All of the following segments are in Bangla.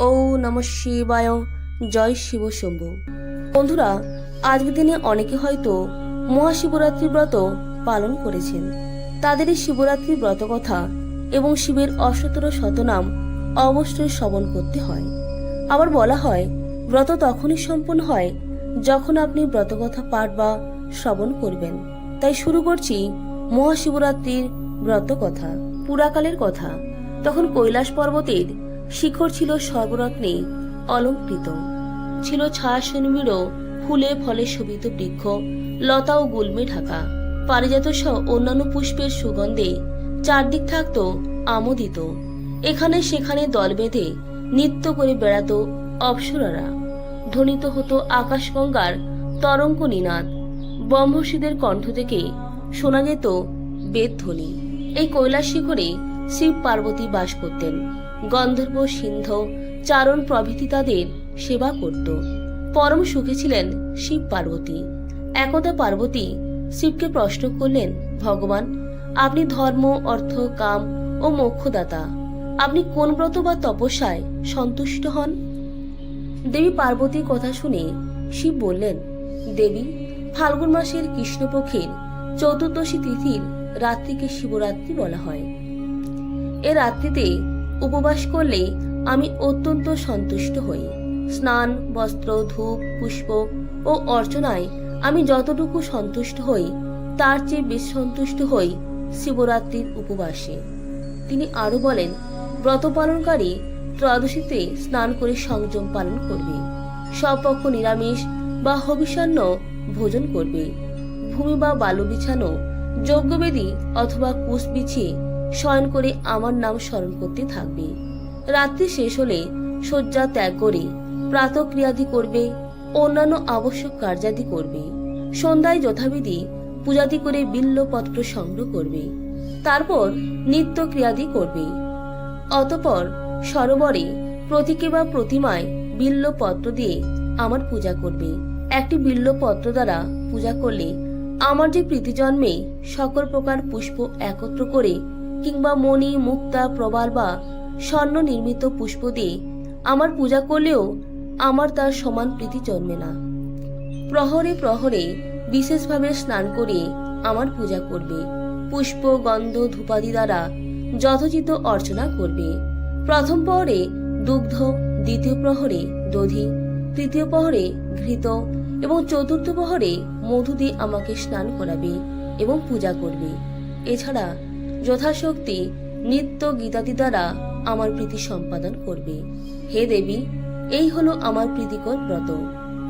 ও নম শিবায়, জয় শিব শম্ভু। বন্ধুরা, আজকের দিনে অনেকে হয়তো মহাশিবরাত্রি ব্রত পালন করেছেন। তাদের এই শিবরাত্রি ব্রত কথা এবং শিবের অশতর শতনাম অবশ্যই শ্রবণ করতে হয়। আবার বলা হয়, ব্রত তখনই সম্পন্ন হয় যখন আপনি ব্রতকথা পাঠ বা শ্রবণ করবেন। তাই শুরু করছি মহাশিবরাত্রির ব্রত কথা, পুরাকালের কথা। তখন কৈলাস পর্বতের শিখর ছিল সর্বরত্নে অলঙ্কৃত। ছিল ছায়াশ নিবিড় ফুলে ফলে শোভিত বৃক্ষ, লতা ও গুল্মে ঢাকা। পারিজাত সহ অন্যান্য পুষ্পের সুগন্ধে চারদিক থাকত আমোদিত। এখানে সেখানে দল বেঁধে নৃত্য করে বেড়াতো অপ্সরারা। ধ্বনিত হতো আকাশগঙ্গার তরঙ্গ নিনাদ। ব্রহ্মশীদের কণ্ঠ থেকে শোনা যেত বেদধ্বনি। এই কৈলাস শিখরে শিব পার্বতী বাস করতেন। গন্ধর্ব সিন্ধ চারণ প্রভৃতি তাদের সেবা করত। পরম সুখে ছিলেন শিব পার্বতী। একদা পার্বতী শিবকে প্রশ্ন করলেন, ভগবান, আপনি ধর্ম, অর্থ, কাম ও মোক্ষদাতা, আপনি কোন ব্রত বা তপস্যায় সন্তুষ্ট হন? দেবী পার্বতীর কথা শুনে শিব বললেন, দেবী, ফাল্গুন মাসের কৃষ্ণপক্ষের চতুর্দশী তিথির রাত্রিকে শিবরাত্রি বলা হয়। এ রাত্রিতে উপবাস করলে আমি অত্যন্ত সন্তুষ্ট হই। স্নান, বস্ত্র, ধূপ, পুষ্প ও অর্চনায় আমি যতটুকু সন্তুষ্ট হই, তার চেয়ে বেশি সন্তুষ্ট হই শিবরাত্রির উপবাসে। তিনি আরও বলেন, ব্রত পালনকারী ত্রয়োদশীতে স্নান করে সংযম পালন করবে। স্বপক্ষ নিরামিষ বা হবিষান্ন ভোজন করবে। ভূমি বা বালু বিছানো, যজ্ঞবেদী অথবা কুশ বিছিয়ে শয়ন করে আমার নাম স্মরণ করতে থাকবে। রাত্রি শেষ হলে শয্যা ত্যাগ করে প্রাতক্রিয়াদি করবে, অন্যান্য আবশ্যক কার্যাদি করবে। সন্ধ্যায় যথাবিধি পূজাদি করে বিল্লপত্র সংগ্রহ করবে। তারপর নিত্য ক্রিয়াদি করবে। অতপর সরোবরে প্রতীকে বা প্রতিমায় বিল্লপত্র দিয়ে আমার পূজা করবে। একটি বিল্লপত্র দ্বারা পূজা করলে আমার যে প্রীতি জন্মে সকল প্রকার পুষ্প একত্র করে কিংবা মণি, মুক্তা, প্রবাল বা স্বর্ণ নির্মিত পুষ্প দিয়ে আমার পূজা করলেও আমার তার সমান প্রীতি জন্মে না। প্রহরে প্রহরে বিশেষভাবে স্নান করে আমার পূজা করবে। পুষ্প, গন্ধ, ধূপাদি দ্বারা যথোচিত অর্চনা করবে। প্রথম প্রহরে দুগ্ধ, দ্বিতীয় প্রহরে দধি, তৃতীয় প্রহরে ঘৃত এবং চতুর্থ প্রহরে মধু দিয়ে আমাকে স্নান করাবে এবং পূজা করবে। এছাড়া যথাশক্তি নিত্য গীতাদি দ্বারা আমার প্রীতি সম্পাদন করবে। হে দেবী, এই হলো আমার প্রীতিকর ব্রত।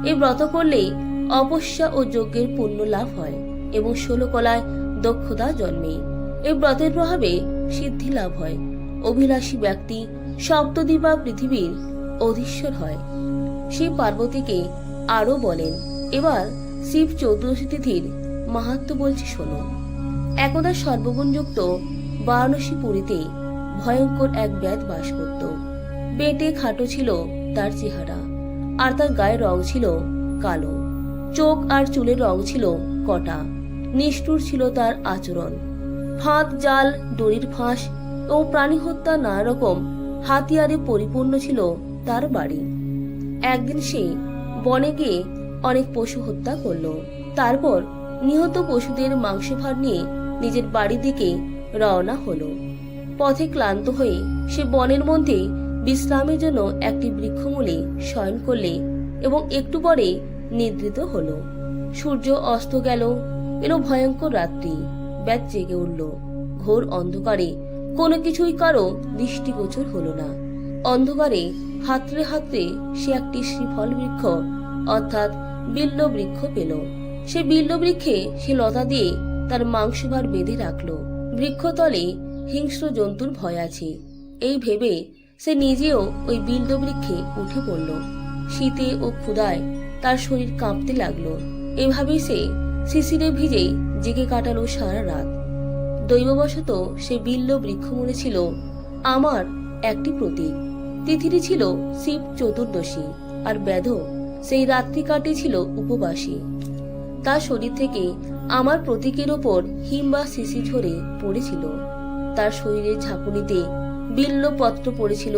এই ব্রত করলেই অপস্যা ও যজ্ঞের পুণ্য লাভ হয় এবং ষোলো কলায় দক্ষতা জন্মে। এই ব্রতের প্রভাবে সিদ্ধি লাভ হয়। অভিলাষী ব্যক্তি সপ্তদ্বীপ বা পৃথিবীর অধীশ্বর হয়। শিব পার্বতীকে আরও বলেন, এবার শিব চৌদ্দশী তিথির মাহাত্ম বলছি শোনো। একদা সর্বগুণযুক্ত বারাণসী পুরীতে ভয়ঙ্কর এক ব্যাধ বাস করত। বেটে খাটো ছিল তার চেহারা, আর তার গায়ের রং ছিল কালো। চোখ আর চুলের রং ছিল কটা, নিষ্ঠুর ছিল তার আচরণ। ফাঁদ, জাল, দড়ির ফাঁস ও প্রাণী হত্যা নানা রকম হাতিয়ারে পরিপূর্ণ ছিল তার বাড়ি। একদিন সে বনে গিয়ে অনেক পশু হত্যা করল। তারপর নিহত পশুদের মাংস ভার নিয়ে নিজের বাড়ির দিকে রওনা হলো। পথে ক্লান্ত হয়ে সে বনের মধ্যে বিশ্রামের জন্য একটি বৃক্ষমূলে শয়ন করলে এবং একটু পরে নিদ্রিত হলো। সূর্য অস্ত গেল, এলো ভয়ঙ্কর রাত্রি ব্যাগ জেগে উঠল। ঘোর অন্ধকারে কোনো কিছুই কারও দৃষ্টিগোচর হলো না। অন্ধকারে হাতড়ে হাতড়ে সে একটি শ্রীফল বৃক্ষ, অর্থাৎ বিল্ল বৃক্ষ পেল। সে বিল্ল বৃক্ষে সে লতা দিয়ে তার মাংসভার বেঁধে রাখল। বৃক্ষতলে হিংস্র জন্তুর ভয় আছে। এই ভেবে সে নিজেও ওই বিল্ল বৃক্ষে উঠে পড়ল। শীতে ও ক্ষুদায় তার শরীর কাঁপতে লাগল। এভাবেই সে শিশিরে ভিজে জেগে কাটালো সারা রাত। দৈববশত সে বিল্ল বৃক্ষমূলে ছিল আমার একটি প্রতীক। তিথিটি ছিল শিব চতুর্দশী আর ব্যাধ সেই রাত্রি কাটিয়েছিল উপবাসী। তার শরীর থেকে আমার প্রতীকের ওপর হিম বা শিশি ঝরে পড়েছিল। তার শরীরের ঝাঁকুনিতে বিল্ল পত্র পড়েছিল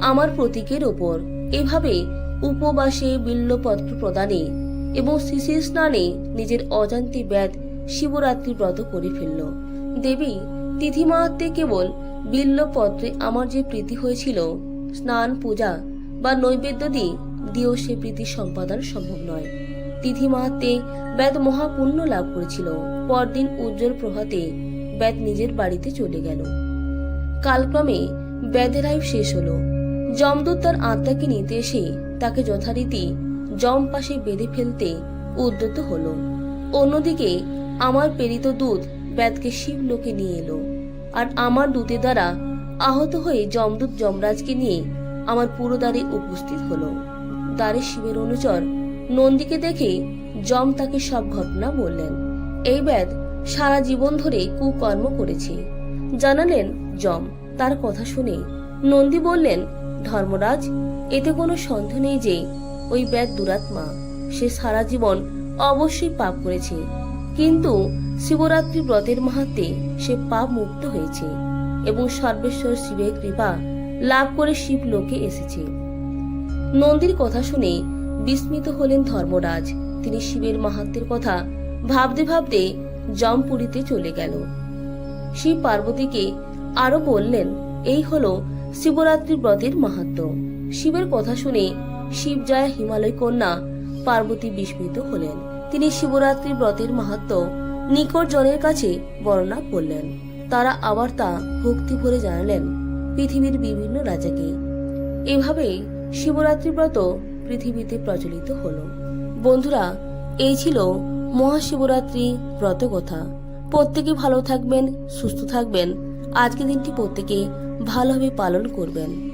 আমার প্রতীকের ওপর। এভাবে উপবাসে বিল্লপত্র প্রদানে এবং শিশির স্নানে নিজের অজান্তি ব্যাধ শিবরাত্রি ব্রত করে ফেলল। দেবী তিথি মাহাত্মে কেবল বিল্লপত্রে আমার যে প্রীতি হয়েছিল, স্নান, পূজা বা নৈবেদ্য দিয়ে দিয়েও সে প্রীতি সম্পাদন সম্ভব নয়। তিথি মাহাত্মে ব্যাদ মহাপুণ্য লাভ করেছিল। পরদিন উজ্জ্বল প্রভাতে ব্যাদ নিজের বাড়িতে চলে গেল। কালক্রমে ব্যাধের আয়ু শেষ হলো। যমদূত তার আত্মাকে নিতে এসে তাকে যথারীতি জম পাশে বেঁধে ফেলতে উদ্যত হল। অন্যদিকে আমার প্রেরিত দূত ব্যাদকে শিবলোকে নিয়ে এলো আর আমার দূতের দ্বারা আহত হয়ে যমদূত যমরাজকে নিয়ে আমার পুরো দ্বারে উপস্থিত হলো। দ্বারে শিবের অনুচর নন্দীকে দেখে যম তাকে সব ঘটনা বললেন। এই ব্যাদ সারা জীবন ধরে কুকর্ম করেছে। জানালেন যম। তার কথা শুনে নন্দী বললেন, ধর্মরাজ, এতে কোনো সন্দেহ নেই যে ওই ব্যাদ দুরাত্মা। সে সারা জীবন অবশ্যই পাপ করেছে। কিন্তু শিবরাত্রি ব্রতের মাহাত্মে সে পাপ মুক্ত হয়েছে এবং সর্বেশ্বর শিবের কৃপা লাভ করে শিব লোকে এসেছে। নন্দীর কথা শুনে বিস্মিত হলেন ধর্মরাজ। তিনি শিবের মাহাত্মের কথা ভাবতে ভাবতে জমপুরীতে চলে গেল। শিব পার্বতীকে আরও বললেন, এই হলো শিবরাত্রি ব্রতের মাহাত্ম শিবের কথা শুনে শিব শিবজয়া হিমালয় কন্যা পার্বতী বিস্মিত হলেন। তিনি শিবরাত্রি ব্রতের মাহাত্ম নিকট জনের কাছে বর্ণনা করলেন। তারা আবার তা ভক্তি ভরে জানালেন পৃথিবীর বিভিন্ন রাজাকে। এভাবে শিবরাত্রি ব্রত পৃথিবীতে প্রচলিত হল। বন্ধুরা, এই ছিল মহাশিবরাত্রি ব্রত কথা প্রত্যেকে ভালো থাকবেন, সুস্থ থাকবেন। আজকের দিনটি প্রত্যেকে ভালোভাবে পালন করবেন।